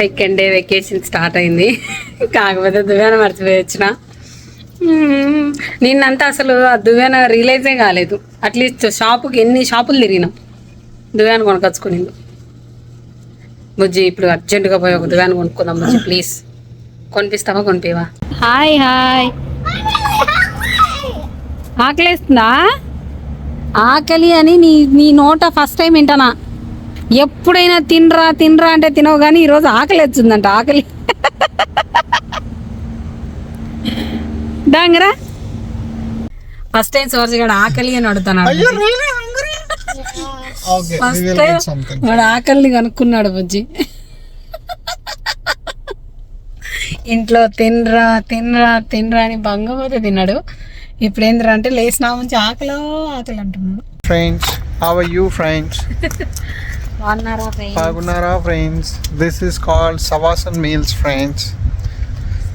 Second day vacation start అయింది. కాకపోతే దువ్యాన మర్చిపోయి వచ్చిన. మ్మ్. నిన్నంతా అసలు ఆ దువ్యాన రియలైజే కాలేదు. అట్లీస్ట్ షాపుకి ఎన్ని షాపులు తిరిగినాం. దువ్యాన కొనకొచ్చుకునింది. బుజ్జి ఇప్పుడు అర్జెంటుగా పోయి ఒక దువ్యాన కొనుక్కుందాం బుజ్జి ప్లీజ్ కొనిపిస్తావా కొనిపివా హాయ్ హాయ్. ఆకలేస్తుందా? ఆకలి అని నీ నీ నోట ఫస్ట్ టైం వింటానా? ఎప్పుడైనా తినరా తినరా అంటే తినవు కానీ ఈరోజు ఆకలి వచ్చిందంట ఆకలి. డాంగరా? ఫస్ట్ టైం సోర్స్ గడ ఆకలి అని అడుగుతున్నాడు. First time. వాడు ఆకలిని కనుక్కున్నాడు బుజ్జి. ఇంట్లో తినరా తినరా తినరా అని బంగపోతే తిన్నాడు. ఇప్పుడు ఏందిరా అంటే లేచిన నుంచి ఆకలో ఆకలి అంటున్నాడు Friends, how are you, friends? బాగున్నారా friends. This is called Savasan Meals, friends.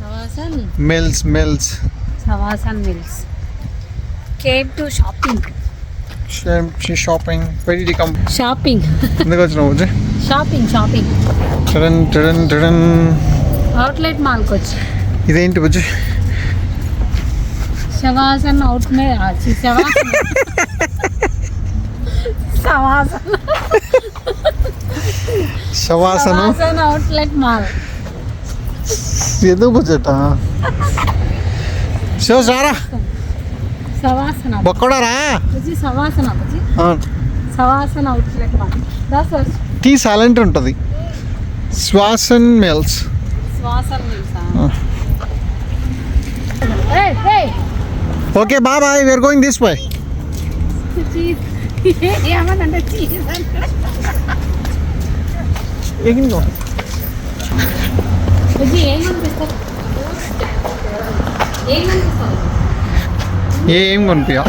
Savasan Mills, mills. సవాసన్ mills Cape to shopping. Where did you come? Shopping ఎందుకు వచ్చినావు? షాపింగ్ షాపింగ్ టడన్ టడన్ టడన్ అవుట్లెట్ మాల్కి వచ్చి ఇదేంటి బుజ్జి శవాసన్ అవుట్ మే శవాసన్ శవాసన్ శవాసనం శవాసన్ అవుట్లెట్ మాల్. ఎందుకు బుజ్జట? శివ సారా శవాసన బొక్కడారా? బుజ్జి శవాసన బుజ్జి. శవాసన అవుట్లెట్ మాల్. దస్ టీ సైలెంట్ ఉంటుంది. శ్వాసన్ mills. శ్వాసన్ మిల్సా? Okay bye bye. We're going this way cheese ఏమనంటే ఏం ఏం ఉండవు.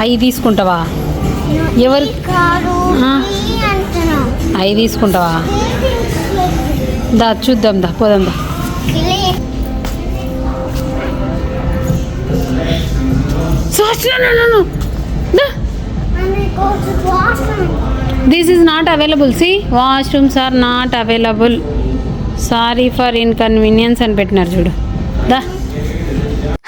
అవి తీసుకుంటావా? ఎవరు? అవి తీసుకుంటావా? దా చూద్దాం దా పోదాం దా. This is not available see washrooms are not available sorry for inconvenience అని పెట్టినారు చూడు. దా.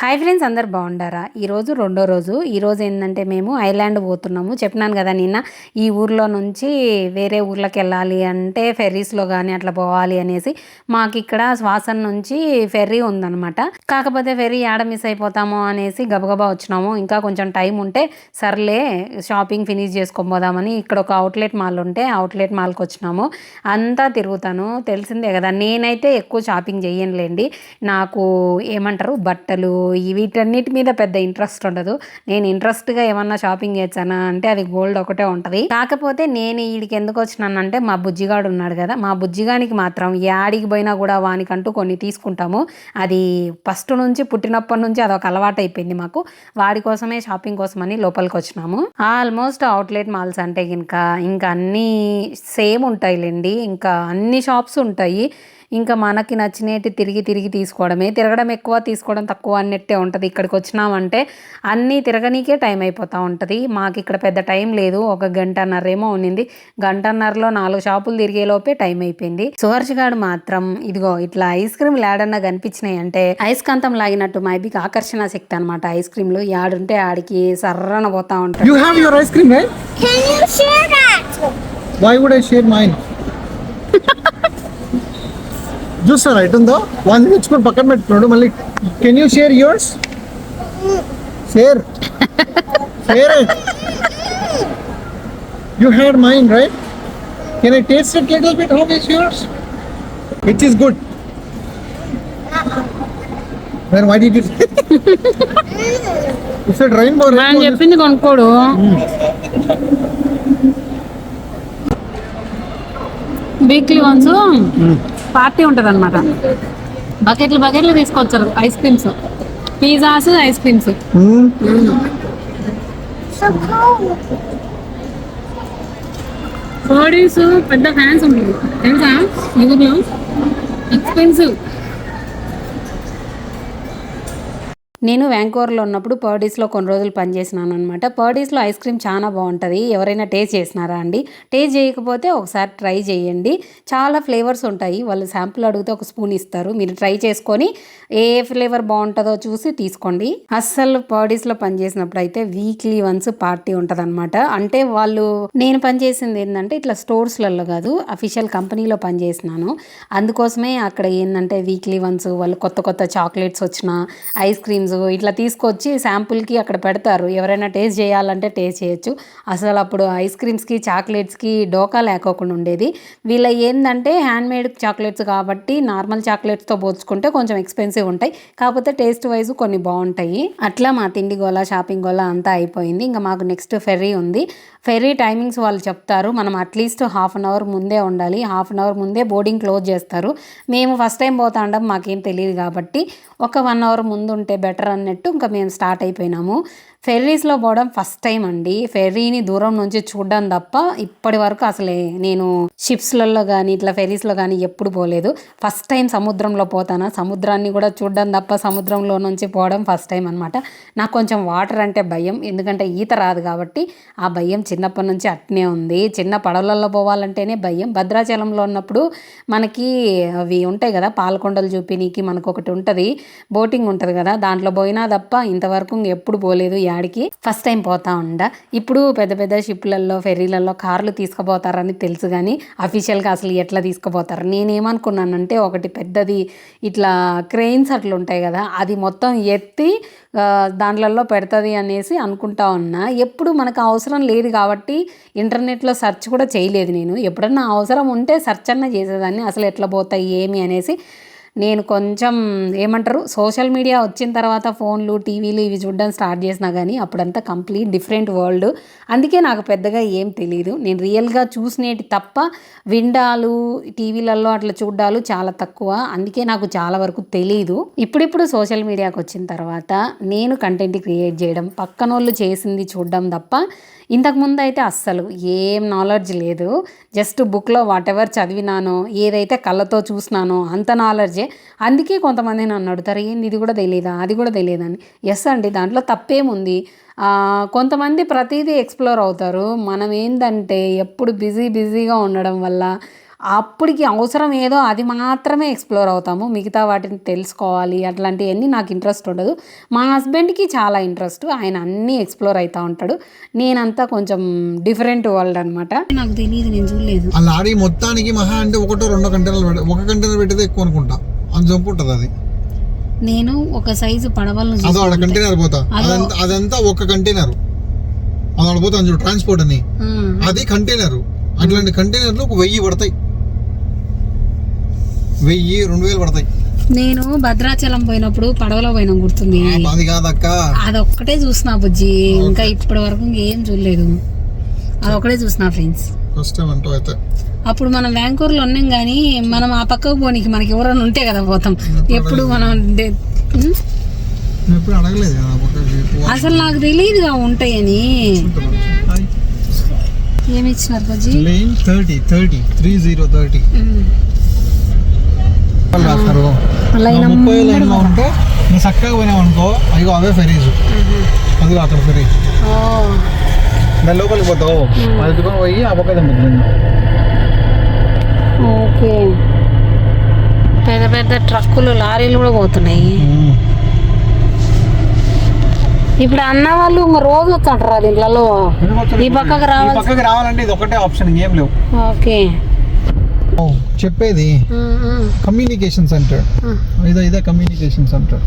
హాయ్ ఫ్రెండ్స్ అందరు బాగుండారా? ఈరోజు రెండో రోజు. ఈరోజు ఏంటంటే మేము ఐలాండ్ పోతున్నాము. చెప్పినాను కదా నిన్న ఈ ఊర్లో నుంచి వేరే ఊర్లోకి వెళ్ళాలి అంటే ఫెర్రీస్లో కానీ అట్లా పోవాలి అనేసి మాకు ఇక్కడ శ్వాసన్ నుంచి ఫెర్రీ ఉందన్నమాట. కాకపోతే ఫెర్రీ ఆడ మిస్ అయిపోతామో అనేసి గబగబా వచ్చినాము. ఇంకా కొంచెం టైం ఉంటే సర్లే షాపింగ్ ఫినిష్ చేసుకొని పోదామని ఇక్కడ ఒక అవుట్లెట్ మాల్ ఉంటే అవుట్లెట్ మాల్కి వచ్చినాము. అంతా తిరుగుతాను. తెలిసిందే కదా నేనైతే ఎక్కువ షాపింగ్ చేయనులేండి నాకు ఏమంటారు? బట్టలు వీటన్నిటి మీద పెద్ద ఇంట్రెస్ట్ ఉండదు. నేను ఇంట్రెస్ట్గా ఏమన్నా షాపింగ్ చేశానా అంటే అది గోల్డ్ ఒకటే ఉంటుంది. కాకపోతే నేను వీడికి ఎందుకు వచ్చినానంటే మా బుజ్జిగాడు ఉన్నాడు కదా మా బుజ్జిగానికి మాత్రం యాడికి పోయినా కూడా వానికంటూ కొన్ని తీసుకుంటాము. అది ఫస్ట్ నుంచి పుట్టినప్పటి నుంచి అదొక అలవాటు అయిపోయింది మాకు. వాడి కోసమే షాపింగ్ కోసమని లోపలికి వచ్చినాము. ఆల్మోస్ట్ అవుట్లెట్ మాల్స్ అంటే ఇంకా ఇంకా అన్నీ సేమ్ ఉంటాయిలేండి. ఇంకా అన్ని షాప్స్ ఉంటాయి. ఇంకా మనకి నచ్చినట్టు తిరిగి తిరిగి తీసుకోవడమే. తిరగడం ఎక్కువ తీసుకోవడం తక్కువ అన్నట్టే ఉంటుంది. ఇక్కడికి వచ్చినామంటే అన్నీ తిరగనీకే టైం అయిపోతూ ఉంటుంది. మాకు ఇక్కడ పెద్ద టైం లేదు. ఒక గంటన్నర ఏమో ఉన్నింది. గంటన్నరలో నాలుగు షాపులు తిరిగే లోపే టైం అయిపోయింది. సుహర్ష్ గారు మాత్రం ఇదిగో ఇట్లా ఐస్ క్రీమ్ లాడన్నా కనిపించినాయి అంటే ఐస్కాంతం లాగినట్టు మైబీకి ఆకర్షణ శక్తి అనమాట ఐస్ క్రీమ్లు. యాడుంటే ఆడికి సర్రన పోతా ఉంటాడు. You have your ice cream right Can you share that? Why would I share mine చూస్తారా ఎటుందో వన్ తెచ్చుకొని పక్కన పెట్టుకున్నాడు. మళ్ళీ can you share yours share share you had mine right can I taste it little bit how is yours it is good why did you it's a rainbow మనం rainbow చెప్పింది కొనుక్కోడు. Weekly once party ఉంటుంది అనమాట బకెట్లు బకెట్లు తీసుకొచ్చారు ice creams. Pizzas ice creams. Hmm. పెద్ద fans ఉంటుంది తెలుసా? యూట్యూబ్లో ఎక్స్పెన్సివ్ నేను వ్యాంకోవర్లో ఉన్నప్పుడు పర్డీస్లో కొన్ని రోజులు పనిచేసినాను అనమాట పర్డీస్లో ఐస్ క్రీమ్ చాలా బాగుంటుంది. ఎవరైనా టేస్ట్ చేసినారా అండి? టేస్ట్ చేయకపోతే ఒకసారి ట్రై చేయండి. చాలా ఫ్లేవర్స్ ఉంటాయి. వాళ్ళు శాంపుల్ అడిగితే ఒక స్పూన్ ఇస్తారు. మీరు ట్రై చేసుకొని ఏ ఫ్లేవర్ బాగుంటుందో చూసి తీసుకోండి. అస్సలు పర్డీస్లో పనిచేసినప్పుడు అయితే వీక్లీ వన్స్ పార్టీ ఉంటుంది అంటే వాళ్ళు నేను పనిచేసింది ఏంటంటే ఇట్లా స్టోర్స్లలో కాదు అఫీషియల్ కంపెనీలో పనిచేసినాను. అందుకోసమే అక్కడ ఏంటంటే వీక్లీ వన్స్ వాళ్ళు కొత్త కొత్త చాక్లెట్స్ వచ్చిన ఐస్ క్రీమ్స్ ఇట్లా తీసుకొచ్చి శాంపుల్కి అక్కడ పెడతారు. ఎవరైనా టేస్ట్ చేయాలంటే టేస్ట్ చేయొచ్చు. అసలు అప్పుడు ఐస్ క్రీమ్స్కి చాక్లెట్స్కి డోకా లేకోకుండా ఉండేది. వీళ్ళ ఏంటంటే హ్యాండ్ మేడ్ చాక్లెట్స్ కాబట్టి నార్మల్ చాక్లెట్స్తో పోల్చుకుంటే కొంచెం ఎక్స్పెన్సివ్ ఉంటాయి. కాకపోతే టేస్ట్ వైజ్ కొన్ని బాగుంటాయి. అట్లా మా తిండి గోళ షాపింగ్ గోళ అంతా అయిపోయింది. ఇంకా మాకు నెక్స్ట్ ఫెర్రీ ఉంది. ఫెర్రీ టైమింగ్స్ వాళ్ళు చెప్తారు మనం at least half an hour ముందే ఉండాలి హాఫ్ అన్ అవర్ ముందే బోర్డింగ్ క్లోజ్ చేస్తారు. మేము ఫస్ట్ టైం పోతా ఉండం మాకేం తెలియదు కాబట్టి ఒక వన్ అవర్ ముందు ఉంటే బెటర్ అన్నట్టు ఇంకా మేము స్టార్ట్ అయిపోయినాము. ఫెర్రీస్లో పోవడం ఫస్ట్ టైం అండి. ఫెర్రీని దూరం నుంచి చూడడం తప్ప ఇప్పటి వరకు అసలే నేను షిప్స్లలో కానీ ఇట్లా ఫెర్రీస్లో కానీ ఎప్పుడు పోలేదు. ఫస్ట్ టైం సముద్రంలో పోతానా? సముద్రాన్ని కూడా చూడడం తప్ప సముద్రంలో నుంచి పోవడం ఫస్ట్ టైం అనమాట నాకు కొంచెం వాటర్ అంటే భయం. ఎందుకంటే ఈత రాదు కాబట్టి ఆ భయం చిన్నప్పటి నుంచి అట్నే ఉంది. చిన్న పడవలలో పోవాలంటేనే భయం. భద్రాచలంలో ఉన్నప్పుడు మనకి అవి ఉంటాయి కదా పాలకొండలు చూపినీకి మనకు ఒకటి ఉంటుంది. బోటింగ్ ఉంటుంది కదా దాంట్లో పోయినా తప్ప ఇంతవరకు ఎప్పుడు పోలేదు. యాడికి ఫస్ట్ టైం పోతా ఉండ. ఇప్పుడు పెద్ద పెద్ద షిప్లలో ఫెర్రీలలో కార్లు తీసుకుపోతారని తెలుసు కానీ అఫీషియల్గా అసలు ఎట్లా తీసుకుపోతారు? నేనేమనుకున్నానంటే ఒకటి పెద్దది ఇట్లా క్రెయిన్స్ అట్లా ఉంటాయి కదా అది మొత్తం ఎత్తి దాంట్లలో పెడుతుంది అనేసి అనుకుంటా ఉన్నా. ఎప్పుడు మనకు అవసరం లేదు కాబట్టి ఇంటర్నెట్లో సెర్చ్ కూడా చేయలేదు నేను. ఎప్పుడన్నా అవసరం ఉంటే సెర్చ్ అన్న చేసేదాన్ని అసలు ఎట్లా పోతాయి ఏమి అనేసి నేను కొంచెం ఏమంటారు సోషల్ మీడియా వచ్చిన తర్వాత ఫోన్లు టీవీలు ఇవి చూడడం స్టార్ట్ చేసినా కానీ అప్పుడంతా కంప్లీట్ డిఫరెంట్ వరల్డ్. అందుకే నాకు పెద్దగా ఏం తెలియదు నేను రియల్గా చూసినేటి తప్ప విండాలు టీవీలలో అట్లా చూడ్డాలు చాలా తక్కువ. అందుకే నాకు చాలా వరకు తెలియదు ఇప్పుడిప్పుడు సోషల్ మీడియాకి వచ్చిన తర్వాత నేను కంటెంట్ క్రియేట్ చేయడం పక్కనోళ్ళు చేసింది చూడడం తప్ప ఇంతకుముందు అయితే అస్సలు ఏం నాలెడ్జ్ లేదు. జస్ట్ బుక్లో వాట్ ఎవర్ చదివినానో ఏదైతే కళ్ళతో చూసినానో అంత నాలెడ్జే అందుకే కొంతమంది నన్ను అడుగుతారు ఏంది ఇది కూడా తెలియదా అది కూడా తెలియదని ఎస్ అండి దాంట్లో తప్పేముంది? కొంతమంది ప్రతిదీ ఎక్స్ప్లోర్ అవుతారు. మనం ఏంటంటే ఎప్పుడు బిజీ బిజీగా ఉండడం వల్ల అప్పటికి అవసరం ఏదో అది మాత్రమే ఎక్స్ప్లోర్ అవుతాము. మిగతా వాటిని తెలుసుకోవాలి. అట్లాంటివన్నీ నాకు ఇంట్రెస్ట్ ఉండదు. మా హస్బెండ్కి చాలా ఇంట్రెస్ట్. ఆయన అన్నీ ఎక్స్ప్లోర్ అవుతూ ఉంటాడు. నేనంతా కొంచెం డిఫరెంట్ వరల్డ్ అనమాట నాకు తెలియదు నేను చూడలేదు. ఆ లారీ మొత్తానికి మహా అంటే ఒకటో రెండో కంటైనర్లు పెడ ఒక కంటైనర్ పెట్టేది ఎక్కువ అనుకుంటా. అంత జంపు ఉంటుంది అది. నేను ఒక సైజు పడవలను అదో ఆడ కంటైనర్ పోతా. అదంతా అదంతా ఒక కంటైనర్. అది ఆడ పోతా చూడు ట్రాన్స్పోర్ట్ అని. అది కంటైనర్. అట్లాంటి కంటైనర్లు ఒక వెయ్యి పడతాయి. వెయ్యి రెండు వేలు పడతాయి. నేను భద్రాచలం పోయినప్పుడు పడవలో పోయినాం గుర్తుంది. అది కాదక్క. అదొక్కటే చూసిన బుజ్జి. ఇంకా ఇప్పటి వరకు ఇంకేం చూడలేదు. అదొక్కటే చూసిన ఫ్రెండ్స్. అయితే. అప్పుడు మనం వ్యాంకూర్లో ఉన్నాం కానీ మనం ఆ పక్కకు పోనీకి మనకి ఎవరైనా ఉంటే కదా పోతాం. ఎప్పుడు మనం అసలు నాకు తెలియదుగా ఉంటాయని. ఏమి ఇచ్చినారు బుజ్జి? Thirty thirty three zero thirty. రాస్తారు మళ్ళీ నువ్వు ముప్పై లైన్లో ఉంటే నువ్వు చక్కగా పోయినావు అనుకో అయ్యో అవే ఫెరీస్ అది అక్కడ ఫెరీ. ఓ. దాని లోపలికి పోతావు అది పోయి ఆ పక్క ఓకే. పెద్ద పెద్ద ట్రక్కులు లారీలు కూడా పోతున్నాయి. ఇప్పుడు అన్న వాళ్ళు ఇంక రోజు వచ్చంటారా దీంట్లో. ఈ పక్కకు రావాలి పక్కకి రావాలంటే ఇది ఒకటే ఆప్షన్ ఇంకేం లేవు. ఓకే. చెప్పేది కమ్యూనికేషన్ సెంటర్. ఇదే ఇదే కమ్యూనికేషన్ సెంటర్.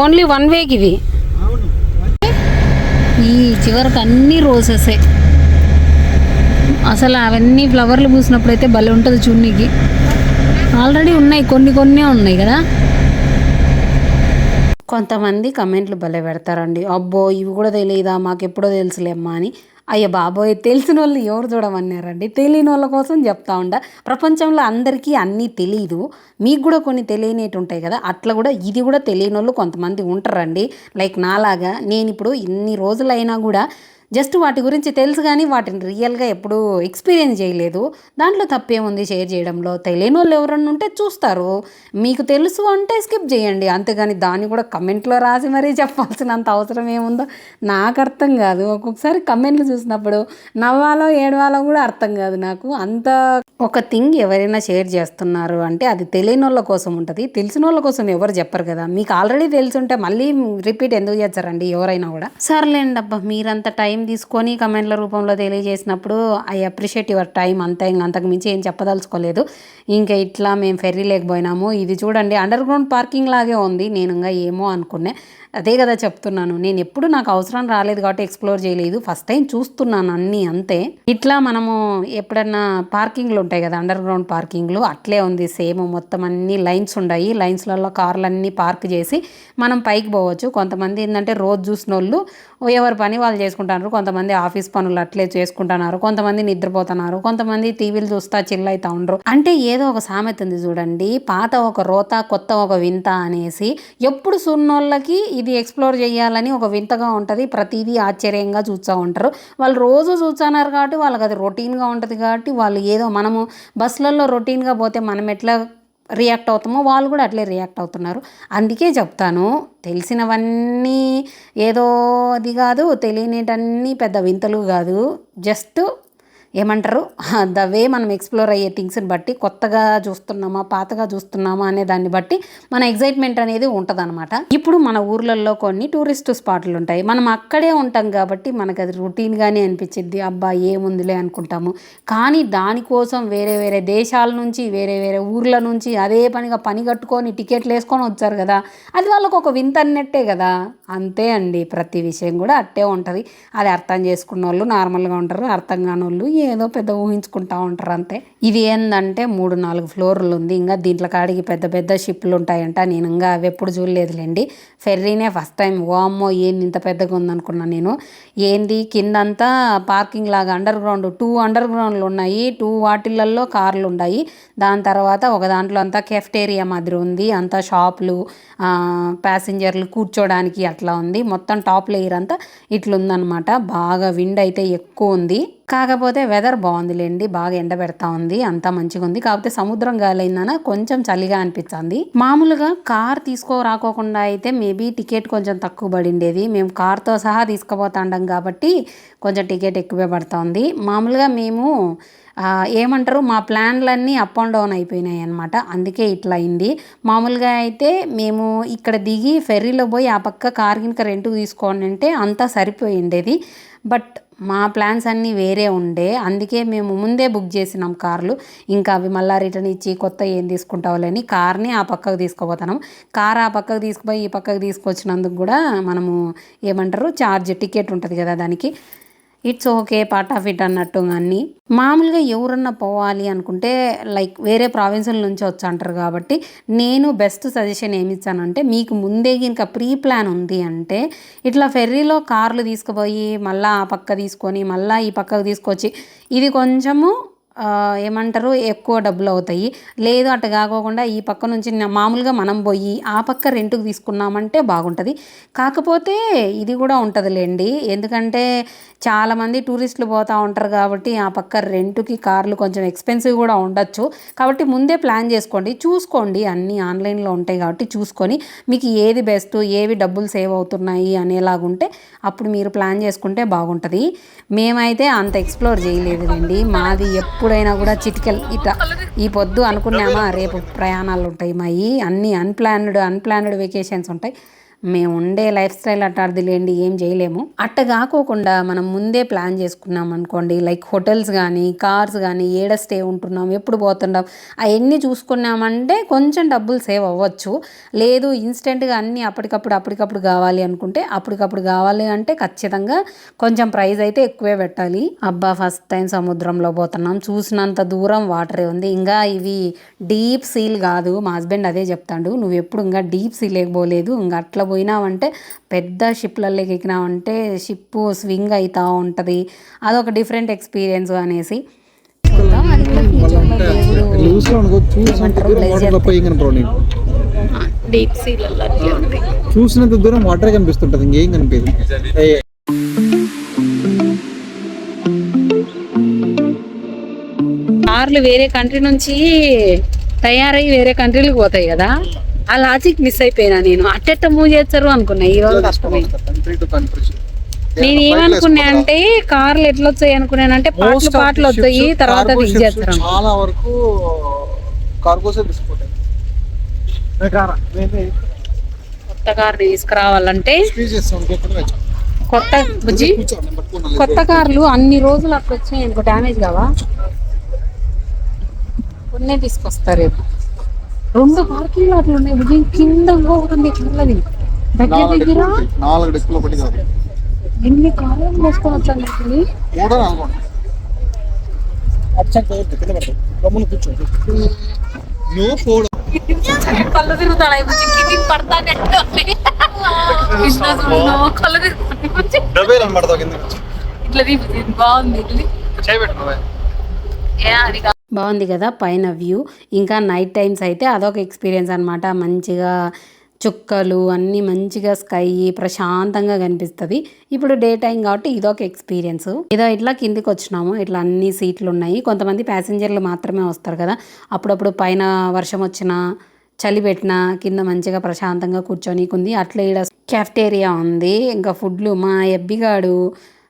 ఓన్లీ వన్ వేకి ఇది ఈ చివరికి అన్ని రోజెసే. అసలు అవన్నీ ఫ్లవర్లు పూసినప్పుడు అయితే భలే ఉంటుంది చూడనీకి. ఆల్రెడీ ఉన్నాయి కొన్ని కొన్ని ఉన్నాయి కదా? కొంతమంది కమెంట్లు భలే పెడతారండి. అబ్బో ఇవి కూడా తెలియదా మాకు ఎప్పుడో తెలుసులేమ్మా అని. అయ్య బాబోయ్ తెలిసిన వాళ్ళు ఎవరు చూడమన్నారండి? తెలియని వాళ్ళ కోసం చెప్తా ఉండ. ప్రపంచంలో అందరికీ అన్నీ తెలియదు మీకు కూడా కొన్ని తెలియనేటి ఉంటాయి కదా అట్లా కూడా ఇది కూడా తెలియని వాళ్ళు కొంతమంది ఉంటారండి. లైక్ నాలాగా నేను ఇప్పుడు ఇన్ని రోజులైనా కూడా జస్ట్ వాటి గురించి తెలుసు కానీ వాటిని రియల్గా ఎప్పుడూ ఎక్స్పీరియన్స్ చేయలేదు. దాంట్లో తప్పేముంది షేర్ చేయడంలో? తెలియని వాళ్ళు ఎవరన్నా ఉంటే చూస్తారు. మీకు తెలుసు అంటే స్కిప్ చేయండి. అంతేగాని దాన్ని కూడా కమెంట్లో రాసి మరీ చెప్పాల్సినంత అవసరం ఏముందో నాకు అర్థం కాదు. ఒక్కొక్కసారి కమెంట్లు చూసినప్పుడు నవ్వాలో ఏడవాలో కూడా అర్థం కాదు నాకు. అంత ఒక థింగ్ ఎవరైనా షేర్ చేస్తున్నారు అంటే అది తెలియని వాళ్ళ కోసం ఉంటుంది. తెలిసిన వాళ్ళ కోసం ఎవరు చెప్పరు కదా. మీకు ఆల్రెడీ తెలిసి ఉంటే మళ్ళీ రిపీట్ ఎందుకు చేస్తారండి ఎవరైనా కూడా? సర్లేండి అబ్బా మీరంత టైం తీసుకొని కమెంట్ల రూపంలో తెలియజేసినప్పుడు ఐ అప్రిషియేట్ యువర్ టైం అంతే ఇంకా అంతకు మించి ఏం చెప్పదలుచుకోలేదు. ఇంకా ఇట్లా మేము ఫెర్రీ లేకపోయినాము. ఇది చూడండి అండర్ గ్రౌండ్ పార్కింగ్ లాగే ఉంది. నేను ఇంకా ఏమో అనుకునే అదే కదా చెప్తున్నాను. నేను ఎప్పుడు నాకు అవసరం రాలేదు కాబట్టి ఎక్స్ప్లోర్ చేయలేదు. ఫస్ట్ టైం చూస్తున్నాను అన్నీ అంతే. ఇట్లా మనము ఎప్పుడన్నా పార్కింగ్లు ఉంటాయి కదా అండర్ గ్రౌండ్ పార్కింగ్లు అట్లే ఉంది. సేమ్ మొత్తం అన్ని లైన్స్ ఉన్నాయి లైన్స్లలో కార్లన్నీ పార్క్ చేసి మనం పైకి పోవచ్చు. కొంతమంది ఏంటంటే రోజు చూసిన వాళ్ళు ఎవరి పని వాళ్ళు చేసుకుంటారు. చేసుకుంటున్నారు కొంతమంది ఆఫీస్ పనులు అట్లే చేసుకుంటున్నారు. కొంతమంది నిద్రపోతున్నారు. కొంతమంది టీవీలు చూస్తా చిల్ అవుతా ఉండరు. అంటే ఏదో ఒక సామెత ఉంది చూడండి. పాత ఒక రోత కొత్త ఒక వింత అనేసి ఎప్పుడు సున్నోళ్ళకి ఇది ఎక్స్ప్లోర్ చేయాలని ఒక వింతగా ఉంటుంది. ప్రతిదీ ఆశ్చర్యంగా చూస్తూ ఉంటారు. వాళ్ళు రోజు చూస్తున్నారు కాబట్టి వాళ్ళకి అది రొటీన్గా ఉంటుంది కాబట్టి వాళ్ళు ఏదో మనము బస్సులలో రొటీన్గా పోతే మనం ఎట్లా రియాక్ట్ అవుతామో వాళ్ళు కూడా అట్లే రియాక్ట్ అవుతున్నారు. అందుకే చెప్తాను తెలిసినవన్నీ ఏదో అది కాదు తెలియనిటన్నీ పెద్ద వింతలు కాదు. జస్ట్ ఏమంటారు? ద వే మనం ఎక్స్ప్లోర్ అయ్యే థింగ్స్ని బట్టి కొత్తగా చూస్తున్నామా పాతగా చూస్తున్నామా అనే దాన్ని బట్టి మన ఎగ్జైట్మెంట్ అనేది ఉంటుందన్నమాట. ఇప్పుడు మన ఊర్లలో కొన్ని టూరిస్ట్ స్పాట్లు ఉంటాయి. మనం అక్కడే ఉంటాం కాబట్టి మనకు అది రొటీన్గానే అనిపించింది అబ్బా ఏముందిలే అనుకుంటాము. కానీ దానికోసం వేరే వేరే దేశాల నుంచి వేరే వేరే ఊర్ల నుంచి అదే పనిగా పని కట్టుకొని టికెట్లు వేసుకొని వచ్చారు కదా అది వాళ్ళకు ఒక వింత అన్నట్టే కదా. అంతే అండి. ప్రతి విషయం కూడా అట్టే ఉంటుంది. అది అర్థం చేసుకున్న వాళ్ళు నార్మల్గా ఉంటారు అర్థం కాని వాళ్ళు ఏదో పెద్ద ఊహించుకుంటా ఉంటారు అంతే. ఇది ఏందంటే మూడు నాలుగు ఫ్లోర్లు ఉంది. ఇంకా దీంట్లో కాడికి పెద్ద పెద్ద షిప్లు ఉంటాయంట. నేను ఇంకా అవి ఎప్పుడు చూడలేదులేండి. ఫెర్రీనే ఫస్ట్ టైం ఓ అమ్మో ఏంది ఇంత పెద్దగా ఉందనుకున్నాను నేను. ఏంది? కిందంతా పార్కింగ్ లాగా అండర్ గ్రౌండ్ టూ అండర్ గ్రౌండ్లు ఉన్నాయి. టూ వాటిలల్లో కార్లు ఉన్నాయి దాని తర్వాత ఒక దాంట్లో అంతా కెఫ్టేరియా మాదిరి ఉంది. అంతా షాపులు ప్యాసింజర్లు కూర్చోడానికి అట్లా ఉంది. మొత్తం టాప్ లేయర్ అంతా ఇట్లుందనమాట. బాగా విండ్ అయితే ఎక్కువ ఉంది. కాకపోతే వెదర్ బాగుందిలేండి బాగా ఎండ పెడతా ఉంది అంతా మంచిగా ఉంది. కాకపోతే సముద్రం గాలైందన కొంచెం చలిగా అనిపించింది. మామూలుగా కార్ తీసుకోరాకోకుండా అయితే మేబీ టికెట్ కొంచెం తక్కువ పడిండేది. మేము కార్తో సహా తీసుకుపోతాండం కాబట్టి కొంచెం టికెట్ ఎక్కువే పడుతుంది ఉంది. మామూలుగా మేము ఏమంటారు మా ప్లాన్లన్నీ అప్ అండ్ డౌన్ అయిపోయినాయి అనమాట అందుకే ఇట్లా అయింది. మామూలుగా అయితే మేము ఇక్కడ దిగి ఫెర్రీలో పోయి ఆ పక్క కార్ కింద రెంట్కి తీసుకోండి అంటే అంతా సరిపోయిండేది బట్ మా ప్లాన్స్ అన్నీ వేరే ఉండే. అందుకే మేము ముందే బుక్ చేసినాం కార్లు. ఇంకా అవి మళ్ళీ రిటర్న్ ఇచ్చి కొత్త ఏం తీసుకుంటావులేని కార్ని ఆ పక్కకు తీసుకుపోతున్నాం. కార్ ఆ పక్కకు తీసుకుపోయి ఈ పక్కకు తీసుకొచ్చినందుకు కూడా మనము ఏమంటారు? ఛార్జ్ టికెట్ ఉంటుంది కదా దానికి. It's okay part of it అన్నట్టు అన్నీ. మామూలుగా ఎవరన్నా పోవాలి అనుకుంటే లైక్ వేరే ప్రావిన్సుల నుంచి వచ్చి అంటారు కాబట్టి నేను బెస్ట్ సజెషన్ ఏమి ఇచ్చానంటే మీకు ముందే ఇంకా ప్రీ ప్లాన్ ఉంది అంటే ఇట్లా ఫెర్రీలో కార్లు తీసుకుపోయి మళ్ళీ ఆ పక్క తీసుకొని మళ్ళీ ఈ పక్కకు తీసుకొచ్చి ఇది కొంచెము ఏమంటారు ఎక్కువ డబ్బులు అవుతాయి. లేదు అటు కాకోకుండా ఈ పక్క నుంచి మామూలుగా మనం పోయి ఆ పక్క రెంట్కి తీసుకున్నామంటే బాగుంటుంది. కాకపోతే ఇది కూడా ఉంటుందిలేండి. ఎందుకంటే చాలామంది టూరిస్టులు పోతూ ఉంటారు కాబట్టి ఆ పక్క రెంట్కి కార్లు కొంచెం ఎక్స్పెన్సివ్ కూడా ఉండొచ్చు. కాబట్టి ముందే ప్లాన్ చేసుకోండి. చూసుకోండి. అన్నీ ఆన్లైన్లో ఉంటాయి కాబట్టి చూసుకొని మీకు ఏది బెస్ట్ ఏవి డబ్బులు సేవ్ అవుతున్నాయి అనేలాగుంటే అప్పుడు మీరు ప్లాన్ చేసుకుంటే బాగుంటుంది. మేమైతే అంత ఎక్స్ప్లోర్ చేయలేదులేండి. మాది ఎప్పుడైనా కూడా చిటికల్ ఇట ఈ పొద్దు అనుకున్నామా? రేపు ప్రయాణాలు ఉంటాయి మావి అన్నీ అన్ప్లాన్డ్ అన్ప్లాన్డ్ వెకేషన్స్ ఉంటాయి. మేము ఉండే లైఫ్ స్టైల్ అట్టాడిది లేండి ఏం చేయలేము. అట్ట కాకోకుండా మనం ముందే ప్లాన్ చేసుకున్నాం అనుకోండి లైక్ హోటల్స్ కానీ కార్స్ కానీ ఏడ స్టే ఉంటున్నాం ఎప్పుడు పోతున్నాం అవన్నీ చూసుకున్నామంటే కొంచెం డబ్బులు సేవ్ అవ్వచ్చు. లేదు ఇన్స్టెంట్గా అన్నీ అప్పటికప్పుడు అప్పటికప్పుడు కావాలి అనుకుంటే అప్పటికప్పుడు కావాలి అంటే ఖచ్చితంగా కొంచెం ప్రైస్ అయితే ఎక్కువే పెట్టాలి. అబ్బా ఫస్ట్ టైం సముద్రంలో పోతున్నాం చూసినంత దూరం వాటరే ఉంది. ఇంకా ఇవి డీప్ సీల్ కాదు. మా హస్బెండ్ అదే చెప్తాడు నువ్వు ఎప్పుడు ఇంకా డీప్ సీల్ లేకపోలేదు ఇంకా అట్లా పోయినావంటే పెద్ద షిప్లలోకి ఎక్కినామంటే షిప్ స్వింగ్ అవుతూ ఉంటుంది. అదొక డిఫరెంట్ ఎక్స్పీరియన్స్ అనేసి. చూసినంత దూరం వాటర్ కనిపిస్తుంటది ఇంకేం కనిపించదు. కార్లు వేరే కంట్రీ నుంచి తయారై వేరే కంట్రీలకు పోతాయి కదా? ఆ లాజిక్ మిస్ అయిపోయినా నేను. అట్టెట్ట మూవ్ చేస్తారు అనుకున్నా. ఈ రోజు కంట్రీ నేను ఏమనుకున్నా అంటే కార్లు ఎట్లా వచ్చాయి అనుకున్నానంటే పాటలు పాటలు వచ్చాయి తర్వాత చేస్తారు చాలా వరకు కార్గోసే కొత్త కార్ తీసుకురావాలంటే కొత్త బుజ్జి కొత్త కార్లు అన్ని రోజులు అక్కడ వచ్చినాయి అనుకో డ్యామేజ్ కావా? కొన్నే తీసుకొస్తారు రేపు. రెండు పార్కింగ్ లాట్లు ఉన్నాయి. కింద ఉంది కార్లది దగ్గర నాలుగు దగ్గర నాలుగు డెక్కులు ఒకటి కాదు. ఎన్ని కార్లు మోసుకొని వచ్చాను అనుకుంది మూడో నాలుగు అచ్చం కింద పడతాయి. గమ్మున కూర్చో. నువ్వు పోడు. కళ్ళు తిరుగుతాడు బుజ్జి? కింది పడతానే కళ్ళు తిరుగుతాయి బుజ్జి. డబ్బే రన్ పడతావు కింద? ఇట్లా బాగుంది ఇట్లా బాగుంది కదా పైన వ్యూ. ఇంకా నైట్ టైమ్స్ అయితే అదొక ఎక్స్పీరియన్స్ అనమాట మంచిగా చుక్కలు అన్నీ మంచిగా స్కై ప్రశాంతంగా కనిపిస్తుంది. ఇప్పుడు డే టైం కాబట్టి ఇదొక ఎక్స్పీరియన్స్ ఏదో ఇట్లా కిందికి వచ్చినాము. ఇట్లా అన్ని సీట్లు ఉన్నాయి. కొంతమంది ప్యాసింజర్లు మాత్రమే వస్తారు కదా. అప్పుడప్పుడు పైన వర్షం వచ్చినా చలి పెట్టినా కింద మంచిగా ప్రశాంతంగా కూర్చొని అట్లా ఈడ క్యాఫ్టేరియా ఉంది. ఇంకా ఫుడ్లు మా ఎబ్బిగాడు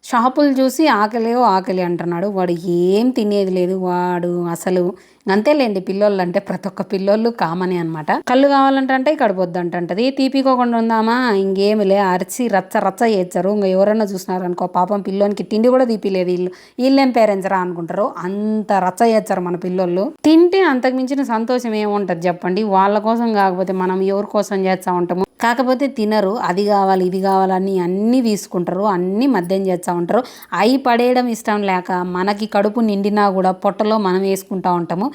షాపులు చూసి ఆకలి ఆకలి అంటున్నాడు. వాడు ఏం తినేది లేదు. వాడు అసలు అంతేలేండి పిల్లోళ్ళు అంటే ప్రతి ఒక్క పిల్లోళ్ళు కామనే అనమాట కళ్ళు కావాలంటే అంటే కడుపు వద్దంటది. తీపికోకుండా ఉందామా? ఇంకేమిలే అరిచి రచ్చ రచ్చ చేస్తారు. ఇంకా ఎవరన్నా చూసినారనుకో పాపం పిల్లోనికి తిండి కూడా తీపిలేదు వీళ్ళు వీళ్ళేం పేరెంట్స్ రా అనుకుంటారు? అంత రచ్చ చేస్తారు మన పిల్లోళ్ళు. తింటే అంతకు మించిన సంతోషం ఏముంటుంది చెప్పండి? వాళ్ళ కోసం కాకపోతే మనం ఎవరి కోసం చేస్తా ఉంటాము? కాకపోతే తినరు. అది కావాలి ఇది కావాలని అన్నీ తీసుకుంటారు. అన్నీ మద్యం చేస్తూ ఉంటారు. అవి పడేయడం ఇష్టం లేక మనకి కడుపు నిండినా కూడా పొట్టలో మనం వేసుకుంటా ఉంటాము.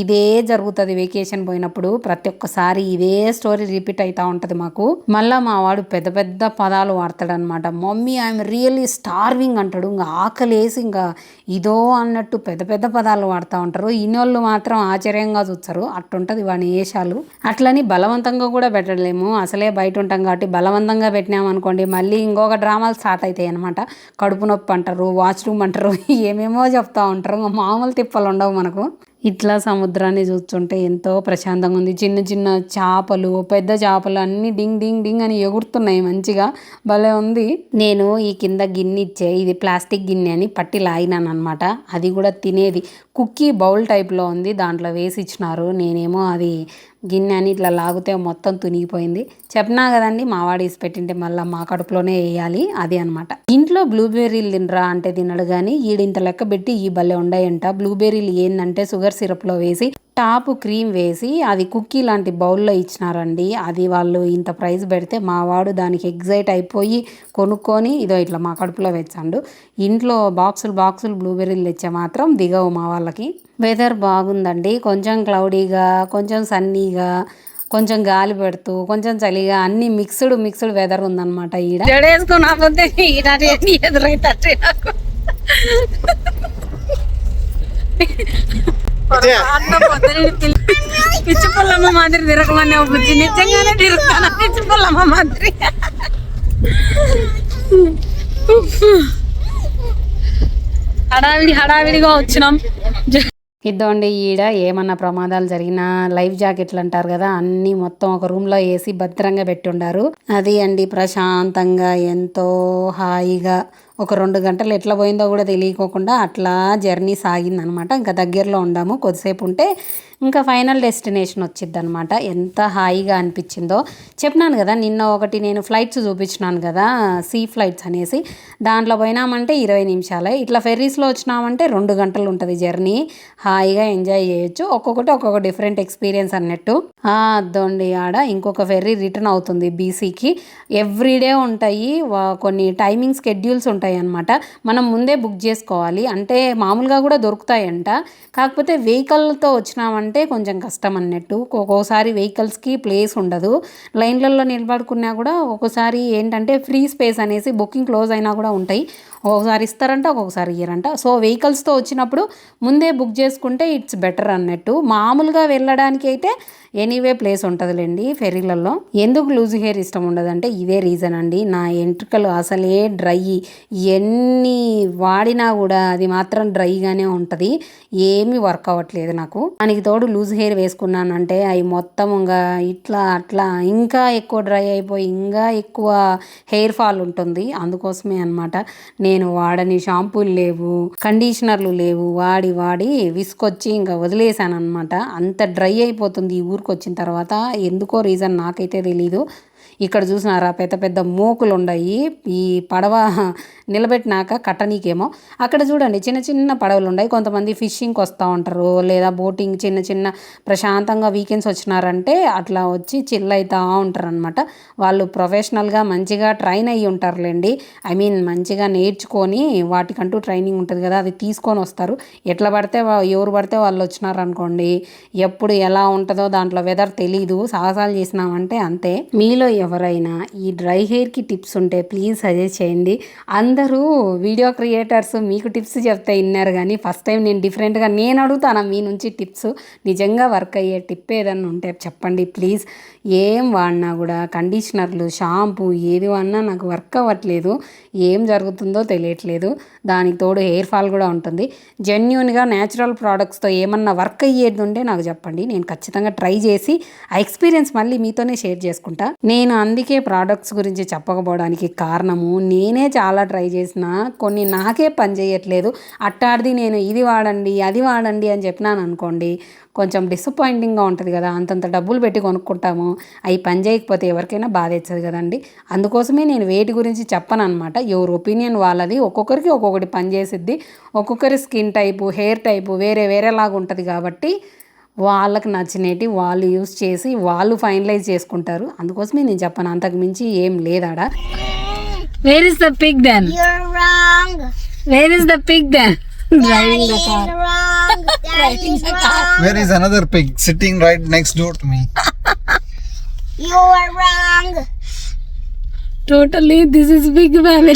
ఇదే జరుగుతుంది వెకేషన్ పోయినప్పుడు. ప్రతి ఒక్కసారి ఇదే స్టోరీ రిపీట్ అవుతూ ఉంటుంది మాకు. మళ్ళీ మా వాడు పెద్ద పెద్ద పదాలు వాడతాడనమాట మమ్మీ ఐఎమ్ రియల్లీ స్టార్వింగ్ అంటాడు. ఇంకా ఆకలి వేసి ఇంకా ఇదో అన్నట్టు పెద్ద పెద్ద పదాలు వాడుతూ ఉంటారు. ఇన్నోళ్ళు మాత్రం ఆశ్చర్యంగా చూస్తారు. అట్టుంటుంది వాడి వేషాలు. అట్లని బలవంతంగా కూడా పెట్టలేము. అసలే బయట ఉంటాం కాబట్టి బలవంతంగా పెట్టినామనుకోండి మళ్ళీ ఇంకొక డ్రామాలు స్టార్ట్ అవుతాయి అనమాట కడుపు నొప్పి అంటారు వాష్రూమ్ అంటారు ఏమేమో చెప్తా ఉంటారు. ఇంకా మామూలు తిప్పలు ఉండవు మనకు. ఇట్లా సముద్రాన్ని చూస్తుంటే ఎంతో ప్రశాంతంగా ఉంది. చిన్న చిన్న చేపలు పెద్ద చేపలు అన్నీ డింగ్ డింగ్ డింగ్ అని ఎగురుతున్నాయి మంచిగా. భలే ఉంది. నేను ఈ కింద గిన్నె ఇచ్చే ఇది ప్లాస్టిక్ గిన్నె అని పట్టి లాగినాను అనమాట అది కూడా తినేది. కుక్కీ బౌల్ టైప్లో ఉంది. దాంట్లో వేసి ఇచ్చినారు. నేనేమో అది గిన్నె అని ఇట్లా లాగితే మొత్తం తునిగిపోయింది. చెప్పినా కదండి మావాడు వేసి పెట్టింటే మళ్ళీ మా కడుపులోనే వేయాలి అది అనమాట ఇంట్లో బ్లూబెర్రీలు తినరా అంటే తినడు కానీ ఈడింత లెక్క పెట్టి ఈ భలే ఉండయంట. బ్లూబెర్రీలు ఏంటంటే షుగర్ సిరప్లో వేసి టాప్ క్రీమ్ వేసి అది కుక్కీ లాంటి బౌల్లో ఇచ్చినారండి. అది వాళ్ళు ఇంత ప్రైస్ పెడితే మా వాడు దానికి ఎగ్జైట్ అయిపోయి కొనుక్కొని ఇదో ఇట్లా మా కడుపులో వెచ్చాడు ఇంట్లో బాక్సులు బాక్సులు బ్లూబెర్రీలు తెచ్చే మాత్రం దిగవు మా వాళ్ళకి. వెదర్ బాగుందండి. కొంచెం క్లౌడీగా కొంచెం సన్నీగా కొంచెం గాలి పెడుతూ కొంచెం చలిగా అన్ని మిక్స్డ్ మిక్స్డ్ వెదర్ ఉందన్నమాట ఈడ. జడేసుకున్నాకపోతే ఎదురైతే నాకు. పిచ్చి పొల్లమ్మ మాదిరి తిరగమని బుద్ధి. నిజంగానే తిరుగుతాను పిచ్చి పొల్లమ్మ మాదిరి? హడావిడి హడావిడిగా వచ్చినాం. ఇద్దండి ఈడ ఏమన్నా ప్రమాదాలు జరిగినా లైఫ్ జాకెట్లు అంటారు కదా అన్ని మొత్తం ఒక రూమ్లో వేసి భద్రంగా పెట్టుండారు. అది అండి ప్రశాంతంగా ఎంతో హాయిగా. ఒక రెండు గంటలు ఎట్లా పోయిందో కూడా తెలియకోకుండా అట్లా జర్నీ సాగిందనమాట. ఇంకా దగ్గరలో ఉండాము కొద్దిసేపు ఉంటే ఇంకా ఫైనల్ డెస్టినేషన్ వచ్చింది అనమాట ఎంత హాయిగా అనిపించిందో. చెప్పినాను కదా నిన్న ఒకటి నేను ఫ్లైట్స్ చూపించినాను కదా సీ ఫ్లైట్స్ అనేసి. దాంట్లో పోయినామంటే ఇరవై నిమిషాలే. ఇట్లా ఫెర్రీస్లో వచ్చినామంటే రెండు గంటలు ఉంటుంది జర్నీ. హాయిగా ఎంజాయ్ చేయొచ్చు. ఒక్కొక్కటి ఒక్కొక్క డిఫరెంట్ ఎక్స్పీరియన్స్ అన్నట్టు. ఆ, ఆడ. ఇంకొక ఫెర్రీ రిటర్న్ అవుతుంది బీసీకి. ఎవ్రీడే ఉంటాయి. వా- కొన్ని టైమింగ్ స్కెడ్యూల్స్ ఉంటాయి అనమాట మనం ముందే బుక్ చేసుకోవాలి. అంటే మామూలుగా కూడా దొరుకుతాయంట. కాకపోతే వెహికల్తో వచ్చినామంటే అంటే కొంచెం కష్టం అన్నట్టు. ఒక్కోసారి వెహికల్స్కి ప్లేస్ ఉండదు. లైన్లలో నిలబడుకున్నా కూడా ఒక్కోసారి ఏంటంటే ఫ్రీ స్పేస్ అనేసి బుకింగ్ క్లోజ్ అయినా కూడా ఉంటాయి. ఒక్కొక్కసారి ఇస్తారంట ఒక్కొక్కసారి ఇయ్యరంట. సో వెహికల్స్తో వచ్చినప్పుడు ముందే బుక్ చేసుకుంటే ఇట్స్ బెటర్ అన్నట్టు. మామూలుగా వెళ్ళడానికి అయితే ఎనీవే ప్లేస్ ఉంటుందిలేండి ఫెరీలలో. ఎందుకు లూజ్ హెయిర్ ఇష్టం ఉండదంటే ఇదే రీజన్ అండి. నా ఎంట్రుకలు అసలే డ్రై. ఎన్ని వాడినా కూడా అది మాత్రం డ్రైగానే ఉంటుంది. ఏమీ వర్క్ అవ్వట్లేదు నాకు. దానికి తోడు లూజ్ హెయిర్ వేసుకున్నానంటే అవి మొత్తం ఇంకా ఇట్లా అట్లా ఇంకా ఎక్కువ డ్రై అయిపోయి ఇంకా ఎక్కువ హెయిర్ ఫాల్ ఉంటుంది. అందుకోసమే అన్నమాట. నేను వాడని షాంపూలు లేవు కండిషనర్లు లేవు వాడి వాడి విసుకొచ్చి ఇంకా వదిలేసాను అనమాట అంత డ్రై అయిపోతుంది ఈ ఊరికి వచ్చిన తర్వాత. ఎందుకో రీజన్ నాకైతే తెలీదు. ఇక్కడ చూసినారా? పెద్ద పెద్ద మోకులు ఉన్నాయి ఈ పడవ నిలబెట్టినాక కట్టనీకేమో. అక్కడ చూడండి చిన్న చిన్న పడవలు ఉన్నాయి కొంతమంది ఫిషింగ్కి వస్తూ ఉంటారు. లేదా బోటింగ్ చిన్న చిన్న ప్రశాంతంగా వీకెండ్స్ వచ్చినారంటే అట్లా వచ్చి చిల్ అవుతూ ఉంటారు అనమాట వాళ్ళు ప్రొఫెషనల్గా మంచిగా ట్రైన్ అయ్యి ఉంటారులేండి. ఐ మీన్ మంచిగా నేర్చుకొని వాటికంటూ ట్రైనింగ్ ఉంటుంది కదా అది తీసుకొని వస్తారు. ఎట్లా పడితే ఎవరు పడితే వాళ్ళు వచ్చినారు అనుకోండి ఎప్పుడు ఎలా ఉంటుందో దాంట్లో వెదర్ తెలీదు సాహసాలు చేసినామంటే అంతే. మీలో ఎవరైనా ఈ డ్రై హెయిర్కి టిప్స్ ఉంటే ప్లీజ్ సజెస్ట్ చేయండి. అందరూ వీడియో క్రియేటర్స్ మీకు టిప్స్ చెప్తే విన్నారు కానీ ఫస్ట్ టైం నేను డిఫరెంట్గా నేను అడుగుతాను మీ నుంచి టిప్స్? నిజంగా వర్క్ అయ్యే టిప్ ఏదన్నా ఉంటే చెప్పండి ప్లీజ్ ఏం వాడినా కూడా కండిషనర్లు షాంపూ ఏది వాడినా నాకు వర్క్ అవ్వట్లేదు. ఏం జరుగుతుందో తెలియట్లేదు. దానికి తోడు హెయిర్ ఫాల్ కూడా ఉంటుంది. జెన్యున్గా న్యాచురల్ ప్రోడక్ట్స్తో ఏమన్నా వర్క్ అయ్యేది ఉంటే నాకు చెప్పండి. నేను ఖచ్చితంగా ట్రై చేసి ఆ ఎక్స్పీరియన్స్ మళ్ళీ మీతోనే షేర్ చేసుకుంటా. నేను అందుకే ప్రోడక్ట్స్ గురించి చెప్పకపోవడానికి కారణము నేనే చాలా ట్రై చేసిన కొన్ని నాకే పని చేయట్లేదు. అట్టాడిది నేను ఇది వాడండి అది వాడండి అని చెప్పినాను అనుకోండి కొంచెం డిసప్పాయింటింగ్గా ఉంటుంది కదా. అంతంత డబ్బులు పెట్టి కొనుక్కుంటాము. అవి పని చేయకపోతే ఎవరికైనా బాధ కదండి. అందుకోసమే నేను వేటి గురించి చెప్పను అనమాట ఎవరి ఒపీనియన్ వాళ్ళది. ఒక్కొక్కరికి ఒక్కొక్కటి పని చేసిద్ది. ఒక్కొక్కరి స్కిన్ టైపు హెయిర్ టైపు వేరే వేరేలాగా ఉంటుంది కాబట్టి వాళ్ళకి నచ్చినవి వాళ్ళు యూస్ చేసి వాళ్ళు ఫైనలైజ్ చేసుకుంటారు. అందుకోసమే నేను చెప్పను. అంతకు మించి ఏం లేదాడా. Where is the pic then You're wrong. Where is the pic then Daddy is wrong. Daddy is wrong. Where is another pig sitting right next door to me? You are wrong. Totally this is big family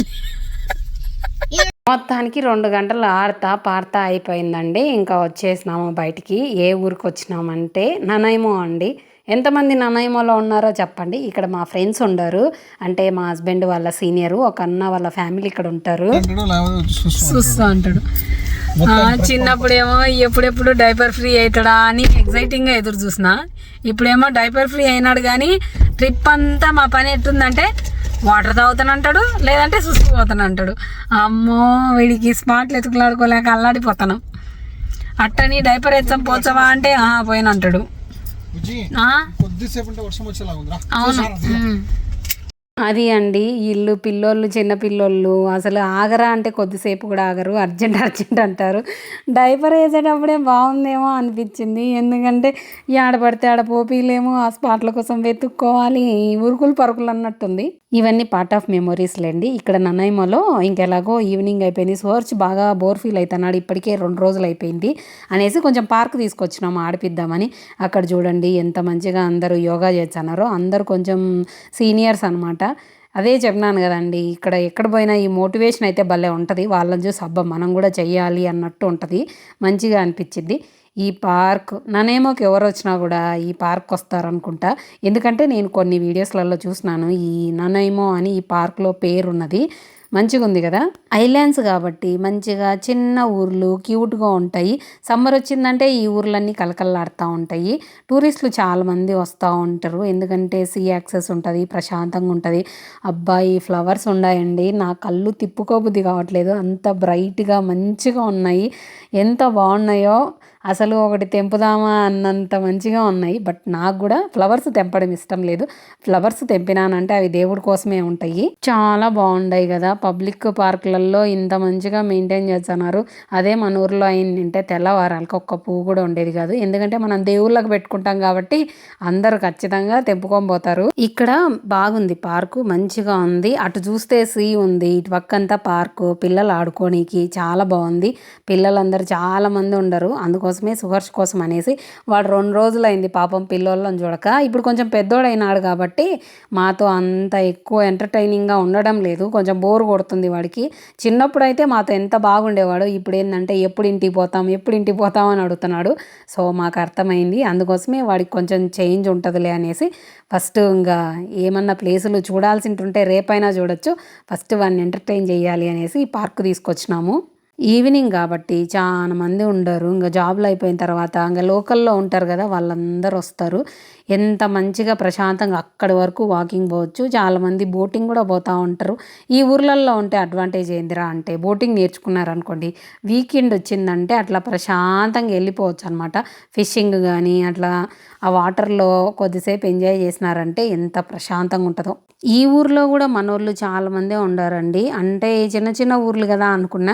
మొత్తానికి రెండు గంటలు ఆడతా పాడతా అయిపోయిందండి ఇంకా వచ్చేసినాము బయటికి ఏ ఊరికి వచ్చినామంటే ననైమో అండి ఎంతమంది ననైమోలో ఉన్నారో చెప్పండి. ఇక్కడ మా ఫ్రెండ్స్ ఉండరు. అంటే మా హస్బెండ్ వాళ్ళ సీనియరు ఒక అన్న వాళ్ళ ఫ్యామిలీ ఇక్కడ ఉంటారు. చూస్తూ అంటాడు చిన్నప్పుడేమో ఎప్పుడెప్పుడు డైపర్ ఫ్రీ అవుతాడా అని ఎగ్జైటింగ్గా ఎదురు చూసిన. ఇప్పుడేమో డైపర్ ఫ్రీ అయినాడు కానీ ట్రిప్ అంతా మా పని ఎట్టుందంటే వాటర్ తాగుతానంటాడు లేదంటే చూసుకుపోతానంటాడు అమ్మో వీడికి స్మార్ట్లు ఎతుకులాడుకోలేక అల్లాడిపోతాను. అట్టని డైపర్ ఎత్తాం పోచవా అంటే "ఆహా, పోయినంటాడు? కొద్దిసేపు అంటే వర్షం వచ్చేలాగా ఉందిరా అవును. అది అండి. ఇల్లు పిల్లోళ్ళు చిన్న పిల్లోళ్ళు అసలు ఆగరా అంటే కొద్దిసేపు కూడా ఆగరు. అర్జెంట్ అర్జెంట్ అంటారు. డైపర్ వేసేటప్పుడే బాగుందేమో అనిపించింది. ఎందుకంటే ఆడపడితే ఆడ పడితే ఆడ పోపీలేమో ఆ స్పాట్ల కోసం వెతుక్కోవాలి. ఉరుకులు పరుకులు అన్నట్టుంది. ఇవన్నీ పార్ట్ ఆఫ్ మెమొరీస్లేండి ఇక్కడ నన్నయ్యమలో ఇంకెలాగో ఈవినింగ్ అయిపోయింది. సోర్చ్ బాగా బోర్ ఫీల్ అవుతున్నాడు ఇప్పటికే రెండు రోజులు అయిపోయింది అనేసి కొంచెం పార్క్ తీసుకొచ్చినాము ఆడిపిద్దామని. అక్కడ చూడండి ఎంత మంచిగా అందరూ యోగా చేస్తున్నారో. అందరూ కొంచెం సీనియర్స్ అనమాట అదే చెప్పినాను కదండి ఇక్కడ ఎక్కడ పోయినా ఈ మోటివేషన్ అయితే భలే ఉంటుంది. వాళ్ళని చూసి అబ్బా మనం కూడా చెయ్యాలి అన్నట్టు ఉంటుంది. మంచిగా అనిపించింది ఈ పార్క్ ననేమోకి ఎవరు వచ్చినా కూడా ఈ పార్క్ వస్తారనుకుంటా. ఎందుకంటే నేను కొన్ని వీడియోస్లలో చూసినాను ఈ ననేమో అని ఈ పార్క్లో పేరు ఉన్నది మంచిగా ఉంది కదా? ఐలాండ్స్ కాబట్టి మంచిగా చిన్న ఊర్లు క్యూట్గా ఉంటాయి. సమ్మర్ వచ్చిందంటే ఈ ఊర్లన్నీ కలకల్లాడుతూ ఉంటాయి. టూరిస్టులు చాలామంది వస్తూ ఉంటారు. ఎందుకంటే సీ యాక్సెస్ ఉంటుంది ప్రశాంతంగా ఉంటుంది. అబ్బాయి ఫ్లవర్స్ ఉన్నాయండి. నా కళ్ళు తిప్పుకోబుద్ధి కావట్లేదు. అంత బ్రైట్గా మంచిగా ఉన్నాయి. ఎంత బాగున్నాయో అసలు ఒకటి తెంపుదామా అన్నంత మంచిగా ఉన్నాయి. బట్ నాకు కూడా ఫ్లవర్స్ తెంపడం ఇష్టం లేదు. ఫ్లవర్స్ తెంపినానంటే అవి దేవుడి కోసమే ఉంటాయి. చాలా బాగున్నాయి కదా. పబ్లిక్ పార్కులలో ఇంత మంచిగా మెయింటైన్ చేస్తున్నారు. అదే మన ఊర్లో అయిందంటే తెల్లవారాలకు ఒక్క పువ్వు కూడా ఉండేది కాదు. ఎందుకంటే మనం దేవుళ్ళకి పెట్టుకుంటాం కాబట్టి అందరూ ఖచ్చితంగా తెంపుకొని పోతారు. ఇక్కడ బాగుంది పార్కు. మంచిగా ఉంది. అటు చూస్తే సీ ఉంది. ఇటు పక్కంతా పార్కు. పిల్లలు ఆడుకోనికి చాలా బాగుంది. పిల్లలందరూ చాలా మంది ఉండరు. అందుకోసం కోసమే సుహర్ష్ కోసం అనేసి వాడు రెండు రోజులు అయింది పాపం పిల్లోళ్ళని చూడక. ఇప్పుడు కొంచెం పెద్దోడైనాడు కాబట్టి మాతో అంత ఎక్కువ ఎంటర్టైనింగ్గా ఉండడం లేదు. కొంచెం బోర్ కొడుతుంది వాడికి. చిన్నప్పుడు అయితే మాతో ఎంత బాగుండేవాడు? ఇప్పుడు ఏంటంటే ఎప్పుడు ఇంటికి పోతాం ఎప్పుడు ఇంటికి పోతాం అని అడుగుతున్నాడు. సో మాకు అర్థమైంది. అందుకోసమే వాడికి కొంచెం చేంజ్ ఉంటుందిలే అనేసి ఫస్ట్ ఇంకా ఏమన్నా ప్లేసులు చూడాల్సి ఉంటే రేపైనా చూడొచ్చు. ఫస్ట్ వాడిని ఎంటర్టైన్ చేయాలి అనేసి పార్క్ తీసుకొచ్చినాము. ఈవినింగ్ కాబట్టి చాలా మంది ఉండరు. ఇంకా జాబ్లు అయిపోయిన తర్వాత ఇంకా లోకల్లో ఉంటారు కదా వాళ్ళందరూ వస్తారు. ఎంత మంచిగా ప్రశాంతంగా అక్కడి వరకు వాకింగ్ పోవచ్చు. చాలామంది బోటింగ్ కూడా పోతూ ఉంటారు. ఈ ఊర్లలో ఉంటే అడ్వాంటేజ్ ఏందిరా అంటే బోటింగ్ నేర్చుకున్నారనుకోండి వీకెండ్ వచ్చిందంటే అట్లా ప్రశాంతంగా వెళ్ళిపోవచ్చు అనమాట ఫిషింగ్ కానీ అట్లా ఆ వాటర్లో కొద్దిసేపు ఎంజాయ్ చేసినారంటే ఎంత ప్రశాంతంగా ఉంటుందో. ఈ ఊర్లో కూడా మనోళ్ళు చాలామందే ఉండారండి. అంటే చిన్న చిన్న ఊర్లు కదా అనుకున్న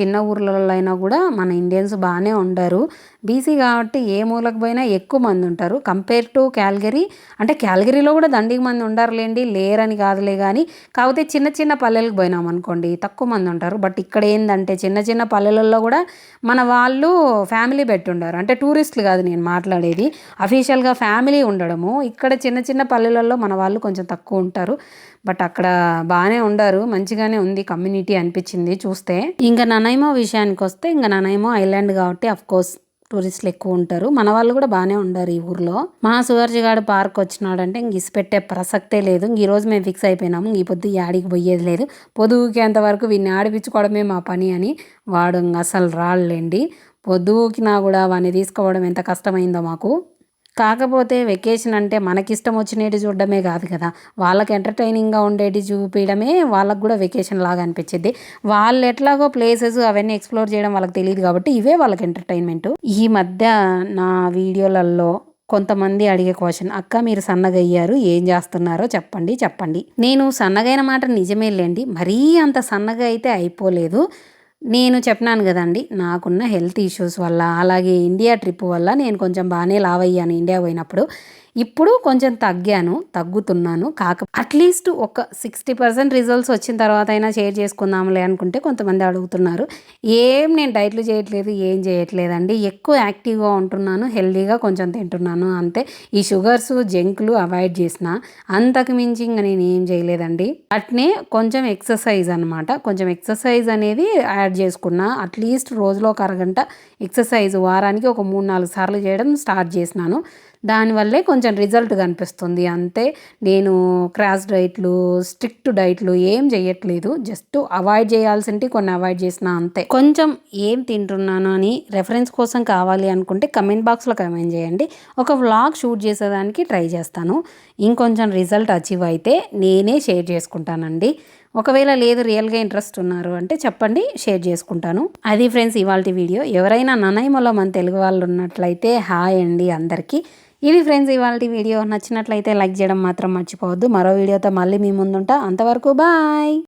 చిన్న ఊర్లలో అయినా కూడా మన ఇండియన్స్ బాగానే ఉండారు. బీసీ కాబట్టి ఏ మూలకు పోయినా ఎక్కువ మంది ఉంటారు. కంపేర్ టు క్యాల్గరీ అంటే క్యాల్గరీలో కూడా దండికి మంది ఉండారులేండి లేరని కాదులే కానీ కాకపోతే చిన్న చిన్న పల్లెలకు పోయినాం అనుకోండి తక్కువ మంది ఉంటారు. బట్ ఇక్కడ ఏంటంటే చిన్న చిన్న పల్లెలలో కూడా మన వాళ్ళు ఫ్యామిలీ పెట్టుండారు అంటే టూరిస్టులు కాదు నేను మాట్లాడేది. అఫీషియల్గా ఫ్యామిలీ ఉండడము. ఇక్కడ చిన్న చిన్న పల్లెలలో మన వాళ్ళు కొంచెం తక్కువ ఉంటారు. బట్ అక్కడ బాగానే ఉండారు. మంచిగానే ఉంది కమ్యూనిటీ అనిపించింది చూస్తే. ఇంకా ననైమో విషయానికి వస్తే ఇంకా ననైమో ఐలాండ్ కాబట్టి అఫ్కోర్స్ టూరిస్టులు ఎక్కువ ఉంటారు. మన వాళ్ళు కూడా బాగానే ఉండారు ఈ ఊర్లో. మా సువర్జిగాడు పార్క్ వచ్చినాడంటే ఇంక ఇసిపెట్టే ప్రసక్తే లేదు. ఇంక ఈ రోజు మేము ఫిక్స్ అయిపోయినాము. ఈ పొద్దు యాడికి పోయేది లేదు. పొద్దుకేంత వరకు వీడిని ఆడిపించుకోవడమే మా పని అని వాడు అసలు రాళ్ళండి పొద్దుకినా కూడా వాడిని తీసుకోవడం ఎంత కష్టమైందో మాకు. కాకపోతే వెకేషన్ అంటే మనకిష్టం వచ్చినట్టు చూడడమే కాదు కదా. వాళ్ళకి ఎంటర్టైనింగ్గా ఉండేటి చూపించడమే వాళ్ళకు కూడా వెకేషన్ లాగా అనిపించింది వాళ్ళు ఎట్లాగో ప్లేసెస్ అవన్నీ ఎక్స్ప్లోర్ చేయడం వాళ్ళకి తెలియదు కాబట్టి ఇవే వాళ్ళకి ఎంటర్టైన్మెంట్ ఈ మధ్య నా వీడియోలలో కొంతమంది అడిగే క్వశ్చన్ అక్క మీరు సన్నగయ్యారు ఏం చేస్తున్నారో చెప్పండి చెప్పండి. నేను సన్నగైన మాట నిజమేలేండి మరీ అంత సన్నగా అయితే అయిపోలేదు. నేను చెప్పినాను కదండి నాకున్న హెల్త్ ఇష్యూస్ వల్ల అలాగే ఇండియా ట్రిప్ వల్ల నేను కొంచెం బాగానే లావ్ అయ్యాను ఇండియా పోయినప్పుడు. ఇప్పుడు కొంచెం తగ్గాను తగ్గుతున్నాను. కాక అట్లీస్ట్ ఒక సిక్స్టీ పర్సెంట్ రిజల్ట్స్ వచ్చిన తర్వాత అయినా షేర్ చేసుకుందాంలే అనుకుంటే కొంతమంది అడుగుతున్నారు. ఏం నేను డైట్లు చేయట్లేదు ఏం చేయట్లేదండి. ఎక్కువ యాక్టివ్గా ఉంటున్నాను హెల్దీగా కొంచెం తింటున్నాను అంతే. ఈ షుగర్స్ జంకులు అవాయిడ్ చేసిన. అంతకు మించి ఇంకా నేను ఏం చేయలేదండి. అట్నే కొంచెం ఎక్సర్సైజ్ అనమాట కొంచెం ఎక్సర్సైజ్ అనేది యాడ్ చేసుకున్నా అట్లీస్ట్ రోజులో ఒక అరగంట ఎక్సర్సైజ్ వారానికి ఒక మూడు నాలుగు సార్లు చేయడం స్టార్ట్ చేసినాను. దానివల్లే కొంచెం రిజల్ట్ కనిపిస్తుంది. అంతే నేను క్రాస్ డైట్లు స్ట్రిక్ట్ డైట్లు ఏం చేయట్లేదు జస్ట్ అవాయిడ్ చేయాల్సింటి కొన్ని అవాయిడ్ చేసిన అంతే. కొంచెం ఏం తింటున్నాను అని రెఫరెన్స్ కోసం కావాలి అనుకుంటే కమెంట్ బాక్స్లో కమెంట్ చేయండి. ఒక వ్లాగ్ షూట్ చేసేదానికి ట్రై చేస్తాను. ఇంకొంచెం రిజల్ట్ అచీవ్ అయితే నేనే షేర్ చేసుకుంటానండి. ఒకవేళ లేదు రియల్గా ఇంట్రెస్ట్ ఉన్నారు అంటే చెప్పండి షేర్ చేసుకుంటాను. అది ఫ్రెండ్స్ ఇవాళ వీడియో ఎవరైనా ననైమలో మన తెలుగు వాళ్ళు ఉన్నట్లయితే హాయ్ అండి అందరికీ. ఇది ఫ్రెండ్స్ ఇవాళ వీడియో నచ్చినట్లయితే లైక్ చేయడం మాత్రం మర్చిపోవద్దు. మరో వీడియోతో మళ్ళీ మీ ముందుంటా. అంతవరకు బాయ్!